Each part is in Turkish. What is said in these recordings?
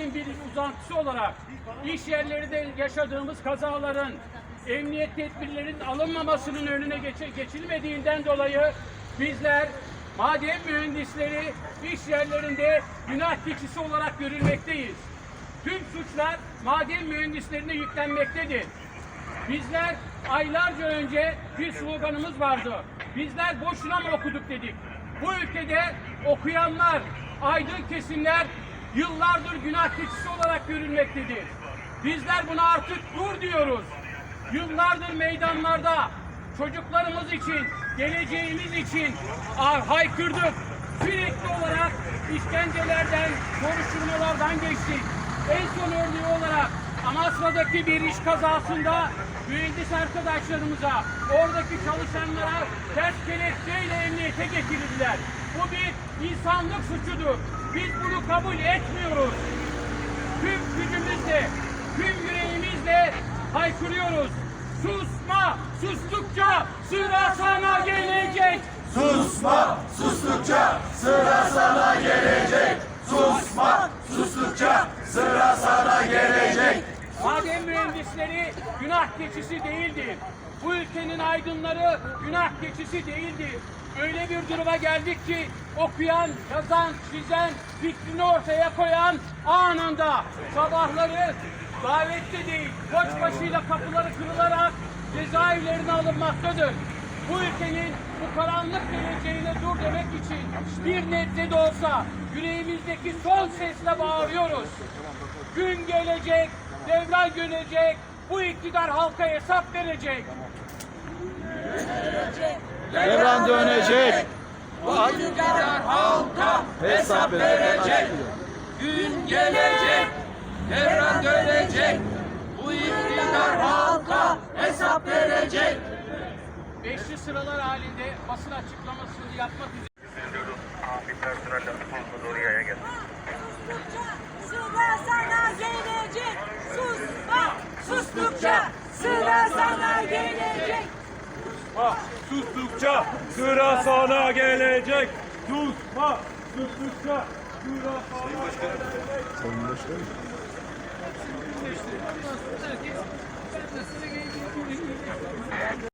siyasetin bir uzantısı olarak iş yerlerinde yaşadığımız kazaların emniyet tedbirlerinin alınmamasının önüne geçilmediğinden dolayı bizler maden mühendisleri iş yerlerinde günah keçisi olarak görülmekteyiz. Tüm suçlar maden mühendislerine yüklenmektedir. Bizler aylarca önce bir sloganımız vardı. Bizler boşuna mı okuduk dedik. Bu ülkede okuyanlar, aydın kesimler yıllardır günah keçisi olarak görülmektedir. Bizler buna artık dur diyoruz. Yıllardır meydanlarda çocuklarımız için, geleceğimiz için ah, haykırdık. Sürekli olarak işkencelerden, soruşturmalardan geçtik. En son örneği olarak Amasra'daki bir iş kazasında mühendis arkadaşlarımıza, oradaki çalışanlara ters kelepçeyle emniyete getirildiler. Bu bir insanlık suçudur. Biz bunu kabul etmiyoruz. Tüm gücümüzle, tüm yüreğimizle haykırıyoruz. Susma, sustukça sıra sana gelecek. Susma, sustukça sıra sana gelecek. Susma, sustukça sıra sana gelecek. Maden mühendisleri günah keçisi değildir. Bu ülkenin aydınları günah keçisi değildir. Öyle bir duruma geldik ki okuyan, yazan, çizen, fikrini ortaya koyan anında sabahları davette değil, koçbaşıyla kapıları kırılarak cezaevlerine alınmaktadır. Bu ülkenin bu karanlık geleceğine dur demek için bir nebze de olsa yüreğimizdeki son sesle bağırıyoruz. Gün gelecek, devran gelecek, bu iktidar halka hesap verecek. Devran dönecek. Bu iktidar halka hesap verecek. Gün gelecek. Devran dönecek. Bu iktidar halka hesap verecek. Beşli sıralar halinde basın açıklamasını yapmak üzere doğru yaya geldi. Sıra sana gelecek. Susma. Sustukça sıra sana gelecek. Susma, sustukça sıra sana gelecek. Susma, sustukça sıra sana gelecek. Yoksa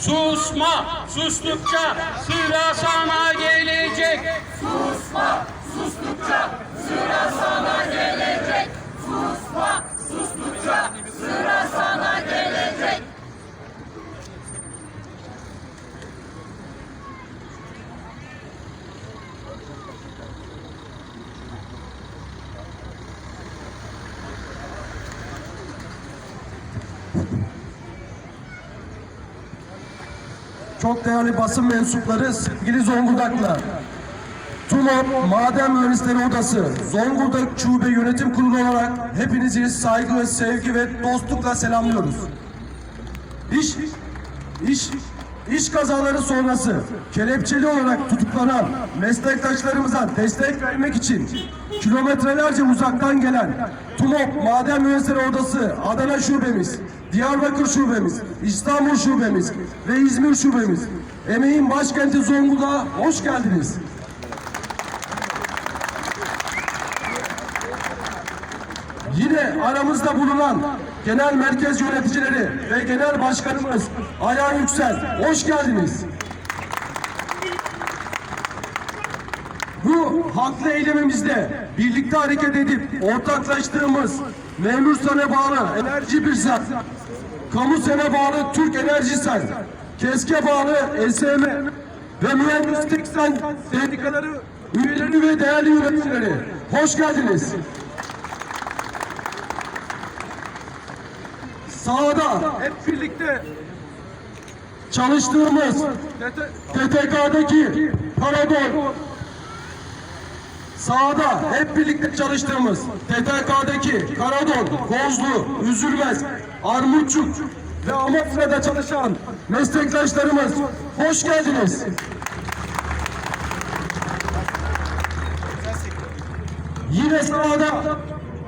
Susma, sustukça sıra sana gelecek. Susma. Sustukça sıra sana gelecek. Susma. Sustukça sıra sana gelecek. Çok değerli basın mensupları sevgili Zonguldaklı. TUMOP Maden Mühendisleri Odası Zonguldak Şube Yönetim Kurulu olarak hepinizi saygı ve sevgi ve dostlukla selamlıyoruz. İş, iş, iş kazaları sonrası kelepçeli olarak tutuklanan meslektaşlarımıza destek vermek için kilometrelerce uzaktan gelen TUMOP Maden Mühendisleri Odası Adana Şubemiz, Diyarbakır Şubemiz, İstanbul Şubemiz ve İzmir Şubemiz emeğin başkenti Zonguldak'a hoş geldiniz. Yine aramızda bulunan genel merkez yöneticileri ve genel başkanımız Ayhan Yüksel, hoş geldiniz. Bu haklı eylemimizde birlikte hareket edip ortaklaştığımız memur sana bağlı enerji bir zat, kamu sene bağlı Türk Enerji Sen, KESK'e bağlı SM ve mühendislik sen. Sendikaları üyeleri ve değerli yöneticileri. Hoş geldiniz. Sahada hep birlikte çalıştığımız TTK'daki Paradol Sahada hep birlikte çalıştığımız TTK'daki Karadon, Kozlu, Üzülmez, Armutçuk ve Amasra'da çalışan meslektaşlarımız hoş geldiniz. yine sahada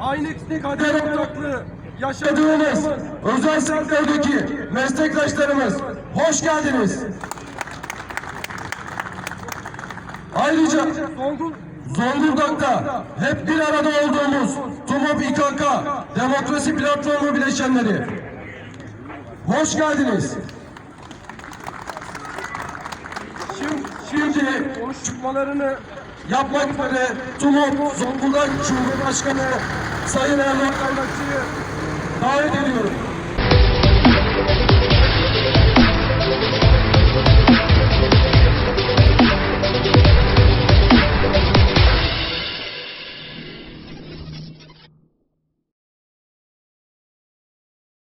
aynı kader ortaklığı yaşadığımız özel sektördeki meslektaşlarımız hoş geldiniz. Ayrıca Zonguldak'ta hep bir arada olduğumuz TUMOP İKK Demokrasi Platformu bileşenleri hoş geldiniz. Şimdi, şimdi konuşmalarını yapmak üzere TUMOP Zonguldak Şube Başkanı Sayın Erdoğan davet ediyorum.